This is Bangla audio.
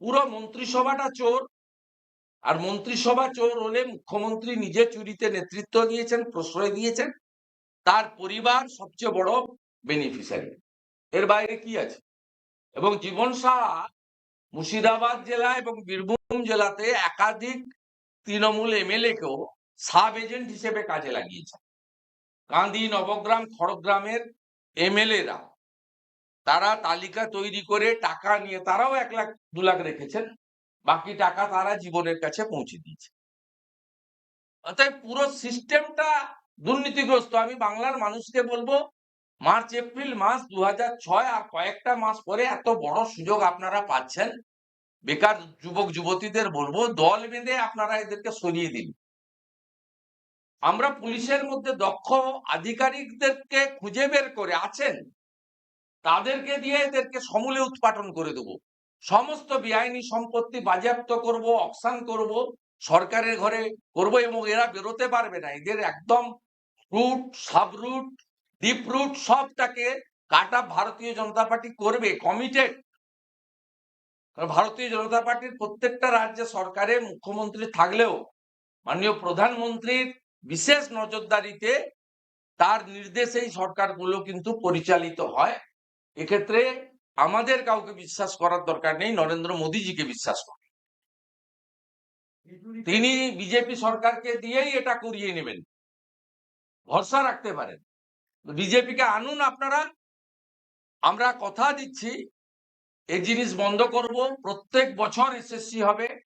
পুরো মন্ত্রিসভাটা চোর। আর মন্ত্রিসভা চোর হলে মুখ্যমন্ত্রী নিজে চুরিতে নেতৃত্ব দিয়েছেন, প্রশ্রয় দিয়েছেন। তার পরিবার সবচেয়ে বড় বেনিফিশিয়ারি এর বাইরে কি আছে? এবং জীবন সাহা মুর্শিদাবাদ জেলা এবং বীরভূম জেলাতে একাধিক তৃণমূল এমএলএ কেও সাব এজেন্ট হিসেবে কাজে লাগিয়েছেন। কান্দি নবগ্রাম, খড়গ্রামের এমএলএরা তারা তালিকা তৈরি করে টাকা নিয়ে তারাও এক লাখ, দু লাখ রেখেছেন। বাকি টাকা তারা জীবনের কাছে পৌঁছে দিয়েছে। অতএব পুরো সিস্টেমটা দুর্নীতিগ্রস্ত। আমি বাংলার মানুষকে বলব, মার্চ, এপ্রিল মাস দু আর কয়েকটা মাস পরে এত বড় সুযোগ আপনারা পাচ্ছেন, বেকার যুবক, যুবতীদের বলব, দল বেঁধে আপনারা এদেরকে সরিয়ে দিন। আমরা পুলিশের মধ্যে দক্ষ আধিকারিকদেরকে খুঁজে বের করে আছেন। তাদেরকে দিয়ে এদেরকে সমূলে উৎপাটন করে দেব। সমস্ত বেআইনি সম্পত্তি বাজেয়াপ্ত করব, অকশান করব, সরকারের ঘরে করব এবং এরা বেরোতে পারবে না। এদের একদম root sub root deep root সবটাকে কাটা ভারতীয় জনতা পার্টি করবে কমিটেড ভারতীয় জনতা পার্টির প্রত্যেকটা রাজ্যে সরকারে মুখ্যমন্ত্রী থাকলেও, মাননীয় প্রধানমন্ত্রীর বিশেষ নজরদারিতে তার নির্দেশেই সরকারগুলো কিন্তু পরিচালিত হয়। এক্ষেত্রে আমাদের কাউকে বিশ্বাস করার দরকার নেই, নরেন্দ্র মোদীজিকে বিশ্বাস করে। তিনি বিজেপি সরকারকে দিয়েই এটা করিয়ে নেবেন। ভরসা রাখতে পারেন। বিজেপিকে আনুন আপনারা। আমরা কথা দিচ্ছি এই জিনিস বন্ধ করব। প্রত্যেক বছর এসএসসি হবে।